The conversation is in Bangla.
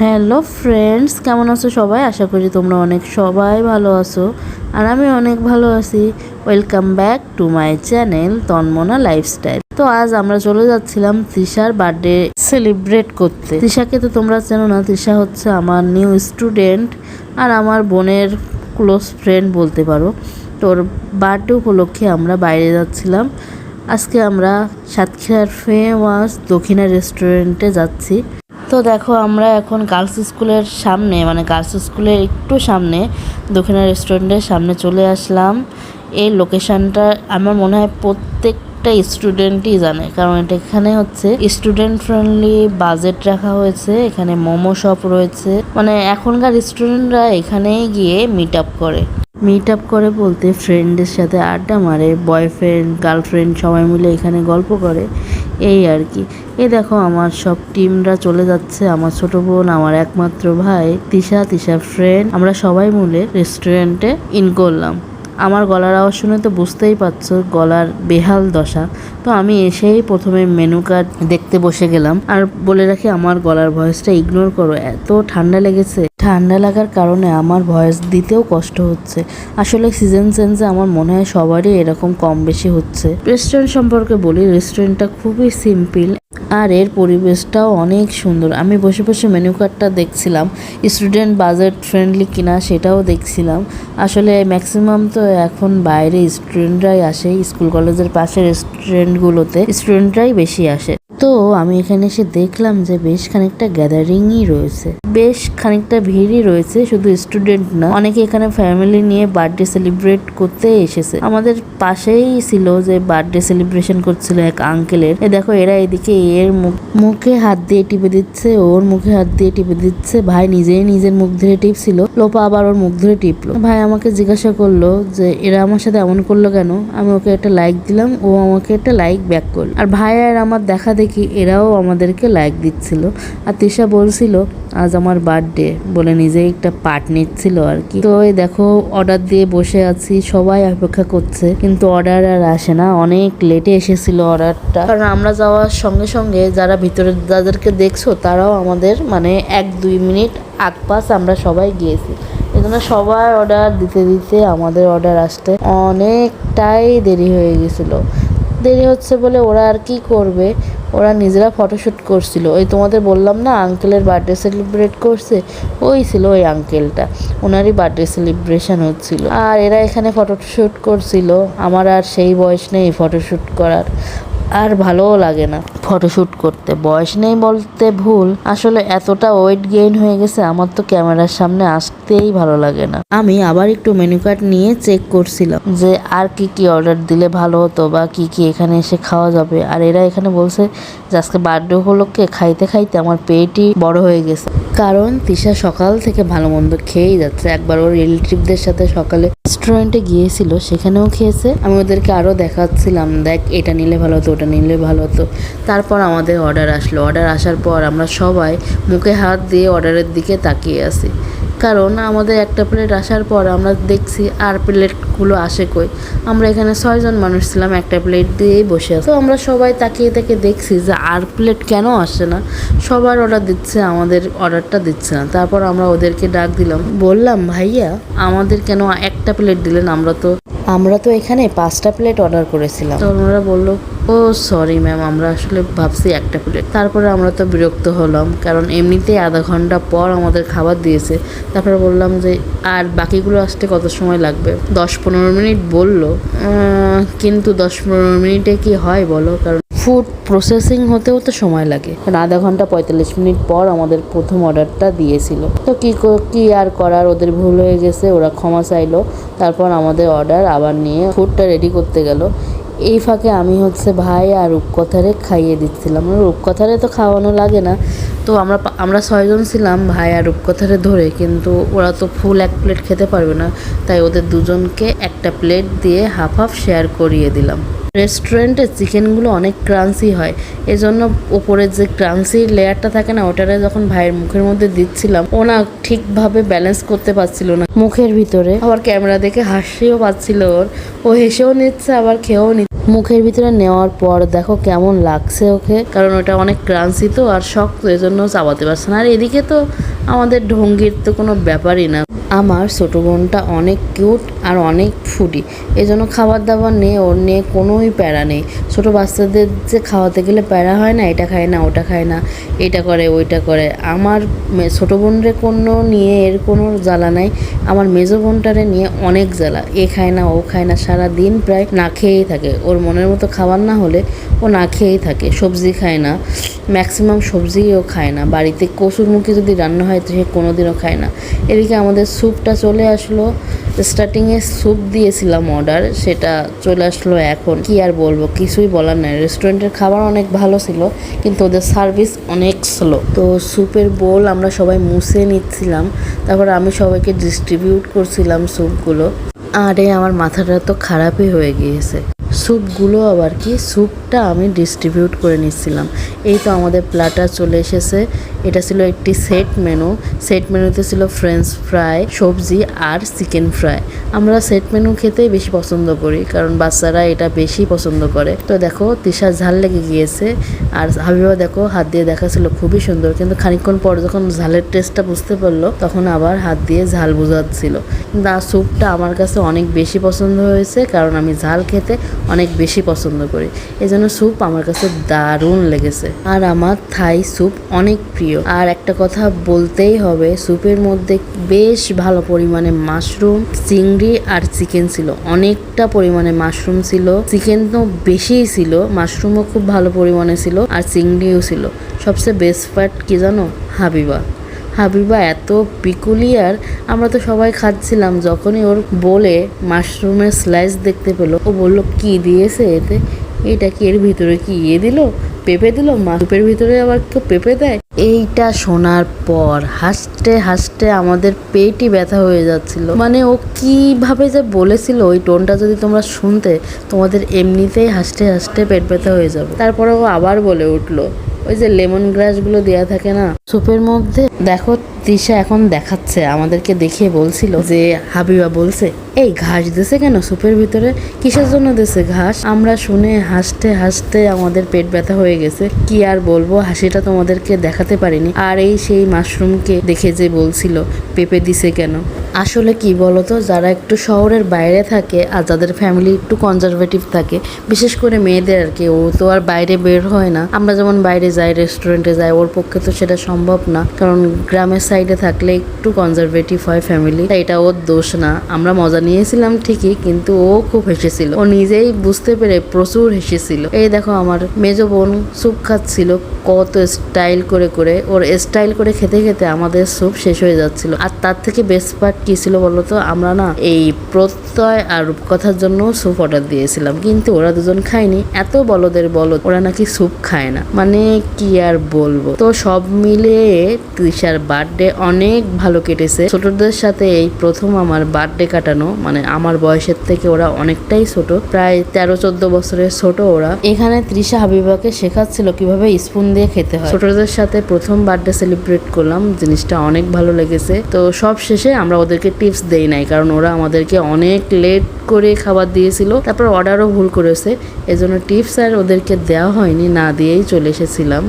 হ্যালো ফ্রেন্ডস, কেমন আছো সবাই? আশা করি তোমরা অনেক সবাই ভালো আছো আর আমি অনেক ভালো আছি। Welcome back to my channel Tanmana lifestyle তো আজ আমরা চলে যাচ্ছিলাম তৃষার বার্থডে সেলিব্রেট করতে। তৃষাকে তো তোমরা চেনো না, তৃষা হচ্ছে আমার নিউ স্টুডেন্ট আর আমার বোনের ক্লোজ ফ্রেন্ড বলতে পারো। তোর বার্থডে উপলক্ষে আমরা বাইরে যাচ্ছিলাম। আজকে আমরা সাতক্ষীরার ফেমাস দক্ষিণা রেস্টুরেন্টে যাচ্ছি। তো দেখো, আমরা এখন গার্লস স্কুলের সামনে মানে গার্লস স্কুলের একটু সামনে, দক্ষিণা রেস্টুরেন্টের সামনে চলে আসলাম। এই লোকেশনটা আমার মনে হয় প্রত্যেকটা স্টুডেন্টই জানে, কারণ এটা এখানে হচ্ছে স্টুডেন্ট ফ্রেন্ডলি বাজেট রাখা হয়েছে, এখানে মোমো শপ রয়েছে। মানে এখনকার স্টুডেন্টরা এখানেই গিয়ে মিট আপ করে। মিট আপ করে বলতে ফ্রেন্ডের সাথে আড্ডা মারে বয়ফ্রেন্ড গার্লফ্রেন্ড সবাই মিলে এখানে গল্প করে। এই আর কি। এই দেখো, আমার সব টিমরা চলে যাচ্ছে। আমার ছোট বোন, আমার একমাত্র ভাই, তিশা, তিশার ফ্রেন্ড আমরা সবাই মিলে রেস্টুরেন্টে ইন করলাম। আমার গলার আওয়াজ শুনে তো বুঝতেই পারছ, গলার বেহাল দশা। তো আমি এসেই প্রথমে মেনু কার্ড দেখতে বসে গেলাম। আর বলে রাখি, আমার গলার ভয়েসটা ইগনোর করো। এত ঠান্ডা লেগেছে। ঠান্ডা লাগার কারণে আমার ভয়েস দিতেও কষ্ট হচ্ছে। আসলে সিজন চেঞ্জে আমার মনে হয় সবারই এরকম কম বেশি হচ্ছে। রেস্টুরেন্ট সম্পর্কে বলি রেস্টুরেন্টটা খুবই সিম্পল আর এর পরিবেশটাও অনেক সুন্দর। আমি বসে বসে মেনু কার্ডটা দেখছিলাম স্টুডেন্ট বাজেট ফ্রেন্ডলি কিনা সেটাও দেখছিলাম। আসলে ম্যাক্সিমাম তো এখন বাইরে স্টুডেন্টরাই আসে স্কুল কলেজের পাশে রেস্টুরেন্টগুলোতে স্টুডেন্টরাই বেশি আসে। তো আমি এখানে এসে দেখলাম যে বেশ খানিকটা গ্যাদারিংই রয়েছে। বেশ খানিকটা ভিড়ই রয়েছে, শুধু স্টুডেন্ট না, অনেকে এখানে ফ্যামিলি নিয়ে বার্থডে সেলিব্রেট করতে এসেছে। আমাদের পাশেই ছিল যে বার্থডে সেলিব্রেশন করছিল এক আঙ্কেলের এ দেখো, এরা এদিকে এর মুখ- হাত দিয়ে টিপে দিচ্ছে, ওর মুখে হাত দিয়ে টিপে দিচ্ছে। ভাই নিজেই নিজের মুখ ধরে টিপছিল, লোপা আবার ওর মুখ ধরে টিপলো। ভাই আমাকে জিজ্ঞাসা করল যে, এরা আমার সাথে এমন করল কেন? আমি ওকে একটা লাইক দিলাম, ও আমাকে একটা লাইক ব্যাক করল। আর ভাই আর আমার দেখা দেখি এরাও আমাদেরকে লাইক দিচ্ছিল। আর তিশা বলছিল, আজ আমার বার্থডে বলে নিজেই একটা পার্ট নিচ্ছিল আর কি। তো এই দেখো অর্ডার দিয়ে বসে আছি, সবাই অপেক্ষা করছে। কিন্তু অর্ডার আর আসে না, অনেক লেটে এসেছিল অর্ডারটা কারণ আমরা যাওয়ার সঙ্গে সঙ্গে যারা ভিতরে যাদেরকে দেখছ, তারাও আমাদের মানে এক দুই মিনিট আগ পাস আমরা সবাই গিয়েছি। এই জন্য সবার অর্ডার দিতে দিতে আমাদের অর্ডার আসতে অনেকটাই দেরি হয়ে গেছিল। দেরি হচ্ছে বলে ওরা আর কি করবে? ওরা নিজেরা ফটোশ্যুট করছিল। ওই তোমাদের বললাম না আঙ্কেলের বার্থডে সেলিব্রেট করছে? ওই ছিল ওই আঙ্কেলটা ওনারই বার্থডে সেলিব্রেশন হচ্ছিল। আর এরা এখানে ফটোশ্যুট করছিল। আমার আর সেই বয়স নেই ফটোশ্যুট করার। আর ভালোও লাগে না। ফটোশ্যুট করতে। বয়স নেই বলতে ভুল। আসলে এতটা ওয়েট গেইন হয়ে গেছে, আমার তো ক্যামেরার সামনে আসতেই ভালো লাগে না। আমি আবার একটু মেনু কার্ড নিয়ে চেক করছিলাম যে আর কি কি অর্ডার দিলে ভালো হতো বা কি কি এখানে এসে খাওয়া যাবে। আর এরা এখানে বলছে যে আজকে বার্থডে উপলক্ষে খাইতে খাইতে আমার পেটই বড় হয়ে গেছে। কারণ তিশা সকাল থেকে ভালো মন্দ খেয়েই যাচ্ছে। একবার ওর রিলেটিভদের সাথে সকালে রেস্টুরেন্টে গিয়েছিল, সেখানেও খেয়েছে। আমি ওদেরকে আরও দেখাচ্ছিলাম, দেখ এটা নিলে ভালো হতো ওটা নিলে ভালো হতো। তারপর আমাদের অর্ডার আসলো। অর্ডার আসার পর আমরা সবাই মুখে হাত দিয়ে অর্ডারের দিকে তাকিয়ে আছি। কারণ আমাদের একটা প্লেট আসার পর আমরা দেখছি আর প্লেটগুলো আসে কই? আমরা এখানে ছয়জন মানুষ ছিলাম, একটা প্লেট দিয়েই বসে আছি। তো আমরা সবাই তাকিয়ে তাকিয়ে দেখছি যে আর প্লেট কেন আসে না? সবার অর্ডার দিচ্ছে, আমাদের অর্ডারটা দিচ্ছে না। তারপর আমরা ওদেরকে ডাক দিলাম। বললাম, ভাইয়া, আমাদের কেন একটা প্লেট দিলেন? আমরা তো আমরা তো এখানে পাঁচটা প্লেট অর্ডার করেছিলাম। তো ওনারা বলল ও সরি ম্যাম আমরা আসলে ভাবছি একটা প্লেট তারপরে আমরা তো বিরক্ত হলাম, কারণ এমনিতেই আধা ঘণ্টা পর আমাদের খাবার দিয়েছে। তারপরে বললাম যে, আর বাকিগুলো আসতে কত সময় লাগবে? দশ পনেরো মিনিট বলল। কিন্তু দশ পনেরো মিনিটে কি হয় বলো? কারণ ফুড প্রসেসিং হতেও তো সময় লাগে। কারণ আধা ঘণ্টা পঁয়তাল্লিশ মিনিট পর আমাদের প্রথম অর্ডারটা দিয়েছিল। তো কি কো- আর করার? ওদের ভুল হয়ে গেছে, ওরা ক্ষমা চাইলো। তারপর আমাদের অর্ডার আবার নিয়ে ফুডটা রেডি করতে গেল। এই ফাঁকে আমি হচ্ছে ভাই আর রূপকথারে খাইয়ে দিচ্ছিলাম। রূপকথারে তো খাওয়ানো লাগে না। তো আমরা আমরা ছয়জন ছিলাম ভাই আর রূপকথারে ধরে, কিন্তু ওরা তো ফুল এক প্লেট খেতে পারবে না। তাই ওদের দুজনকে একটা প্লেট দিয়ে হাফ হাফ শেয়ার করিয়ে দিলাম। রেস্টুরেন্টের চিকেনগুলো অনেক ক্রাঞ্চি হয়। এজন্য ওপরের যে ক্রাঞ্চি লেয়ারটা থাকে না, ওটারে যখন ভাইয়ের মুখের মধ্যে দিচ্ছিলাম, ও না ঠিকভাবে ব্যালেন্স করতে পারছিল না। মুখের ভিতরে আবার ক্যামেরা দেখে হাসিও পাচ্ছিল ওর। ও হেসেও নিচ্ছে, আবার খেয়েও নিচ্ছে মুখের ভিতরে নেওয়ার পর দেখো কেমন লাগছে ওকে। কারণ ওটা অনেক ক্রাঞ্চি তো আর শক্ত, এজন্য চাবাতে পারছে না। আর এদিকে তো আমাদের ঢঙ্গির তো কোনো ব্যাপারই না। আমার ছোটো বোনটা অনেক কিউট আর অনেক ফুডি। এই জন্য খাবার দাবার নিয়ে ওর নিয়ে কোনোই প্যারা নেই। ছোটো বাচ্চাদের যে খাওয়াতে গেলে প্যারা হয় না, এটা খায় না, ওটা খায় না, এটা করে, ওইটা করে। আমার ছোটো বোনরে কোনো নিয়ে এর কোনো জ্বালা নাই। আমার মেজো বোনটারে নিয়ে অনেক জ্বালা। এ খায় না, ও খায় না সারা দিন প্রায় না খেয়েই থাকে। ওর মনের মতো খাবার না হলে ও না খেয়েই থাকে, সবজি খায় না। ম্যাক্সিমাম সবজিও খায় না। বাড়িতে কসুরমুখী যদি রান্না হয় তো সে কোনো দিনও খায় না। এদিকে আমাদের স্যুপটা চলে আসলো। স্টার্টিংয়ে স্যুপ দিয়েছিলাম অর্ডার সেটা চলে আসলো এখন। কি আর বলব, কিছুই বলার নাই। রেস্টুরেন্টের খাবার অনেক ভালো ছিল, কিন্তু ওদের সার্ভিস অনেক স্লো তো স্যুপের বোল আমরা সবাই মুছে নিচ্ছিলাম। তারপর আমি সবাইকে ডিস্ট্রিবিউট করছিলাম স্যুপগুলো আরে, আমার মাথাটা তো খারাপই হয়ে গিয়েছে। স্যুপগুলো আবার কি? স্যুপটা আমি ডিস্ট্রিবিউট করে নিচ্ছিলাম। এই তো আমাদের প্লাটার চলে এসেছে। এটা ছিল একটি সেট মেনু সেট মেনুতে ছিল ফ্রেঞ্চ ফ্রাই সবজি আর চিকেন ফ্রাই আমরা সেট মেনু খেতেই বেশি পছন্দ করি, কারণ বাচ্চারা এটা বেশি পছন্দ করে। তো দেখো তিশা ঝাল লেগে গিয়েছে। আর হাবিবা দেখো, হাত দিয়ে দেখাচ্ছিল, খুবই সুন্দর। কিন্তু খানিকক্ষণ পর যখন ঝালের টেস্টটা বুঝতে পারল, তখন আবার হাত দিয়ে ঝাল বোঝাচ্ছিল। কিন্তু স্যুপটা আমার কাছে অনেক বেশি পছন্দ হয়েছে, কারণ আমি ঝাল খেতে অনেক বেশি পছন্দ করি। এই জন্য স্যুপ আমার কাছে দারুণ লেগেছে। আর আমার থাই স্যুপ অনেক প্রিয়। আর একটা কথা বলতেই হবে, স্যুপের মধ্যে বেশ ভালো পরিমাণে মাশরুম, চিংড়ি আর চিকেন ছিল। অনেকটা পরিমাণে মাশরুম ছিল। চিকেন তো বেশিই ছিল, মাশরুমও খুব ভালো পরিমাণে ছিল আর চিংড়িও ছিল। সবচেয়ে বেস্ট পার্ট কি জানো? হাবিবা। হাবিবা এত পিকুলিয়ার আমরা তো সবাই খাচ্ছিলাম, যখনই ওর বলে মাশরুমের স্লাইস দেখতে পেল, ও বলল, কি দিয়েছে এতে? এটা কি এর ভিতরে কি ইয়ে দিল? পেঁপে দিল মাসুপের ভিতরে আবার কেউ পেঁপে দেয়? এইটা শোনার পর হাসতে হাসতে আমাদের পেটই ব্যথা হয়ে যাচ্ছিল। মানে ও কীভাবে যে বলেছিল ওই টোনটা যদি তোমরা শুনতে, তোমাদের এমনিতেই হাসতে হাসতে পেট ব্যথা হয়ে যাবে। তারপরে ও আবার বলে উঠল ওই যে লেমন গ্রাসগুলো দেওয়া থাকে না স্যুপের মধ্যে। দেখো, তৃষা এখন দেখাচ্ছে, আমাদেরকে দেখিয়ে বলছিল যে হাবিবা বলছে, এই ঘাস দিছে কেন স্যুপের ভিতরে? কিসের জন্য দিছে ঘাস? আমরা শুনে হাসতে হাসতে আমাদের পেট ব্যথা হয়ে গেছে। কি আর বলব, হাসিটা তোমাদেরকে দেখাতে পারিনি। আর এই সেই মাশরুমকে দেখে যে বলছিল, পেঁপে দিছে কেন? আসলে কি বলতো, যারা একটু শহরের বাইরে থাকে আর যাদের ফ্যামিলি একটু কনজারভেটিভ থাকে, বিশেষ করে মেয়েদের আর কি, ও তো আর বাইরে বের হয় না। আমরা যেমন বাইরে যাই রেস্টুরেন্টে যাই, ওর পক্ষে তো সেটা সম্ভব না। কারণ গ্রামের সাইডে থাকলে একটু কনজারভেটিভ হয় ফ্যামিলি তাই এটা ওর দোষ না। আমরা মজা নিয়েছিলাম ঠিকই, কিন্তু ও খুব হেসেছিল। ও নিজেই বুঝতে পেরে প্রচুর হেসেছিল। এই দেখো আমার মেজ বোন স্যুপ খাচ্ছিল, কত স্টাইল করে করে। ওর স্টাইল করে খেতে খেতে আমাদের স্যুপ শেষ হয়ে যাচ্ছিল। আর তার থেকে বেস্ট পার্ট কি ছিল বলতো? আমরা না এই প্রত্যয় আর রূপকথার জন্য স্যুপ অর্ডার দিয়েছিলাম, কিন্তু ওরা দুজন খায়নি। এত বলদের বলদ ওরা নাকি স্যুপ খায় না। মানে কি আর বলব? তো সব মিলে তৃষার বার্থডে অনেক ভালো কেটেছে। ছোটদের সাথে এই প্রথম আমার বার্থডে কাটানো মানে আমার বয়সের থেকে ওরা অনেকটাই ছোট। প্রায় তেরো, চোদ্দ বছরের ছোট ওরা। এখানে তৃষা হাবিবাকে শেখাচ্ছিল কীভাবে স্পুন দিয়ে খেতে হয়। ছোটদের সাথে প্রথম বার্থডে সেলিব্রেট করলাম, জিনিসটা অনেক ভালো লেগেছে। তো সব শেষে আমরা ওদেরকে টিপস দেয় নাই, কারণ ওরা আমাদেরকে অনেক লেট করে খাবার দিয়েছিল, তারপর অর্ডারও ভুল করেছে। এজন্য টিপস আর ওদেরকে দেওয়া হয়নি, না দিয়েই চলে এসেছিলাম।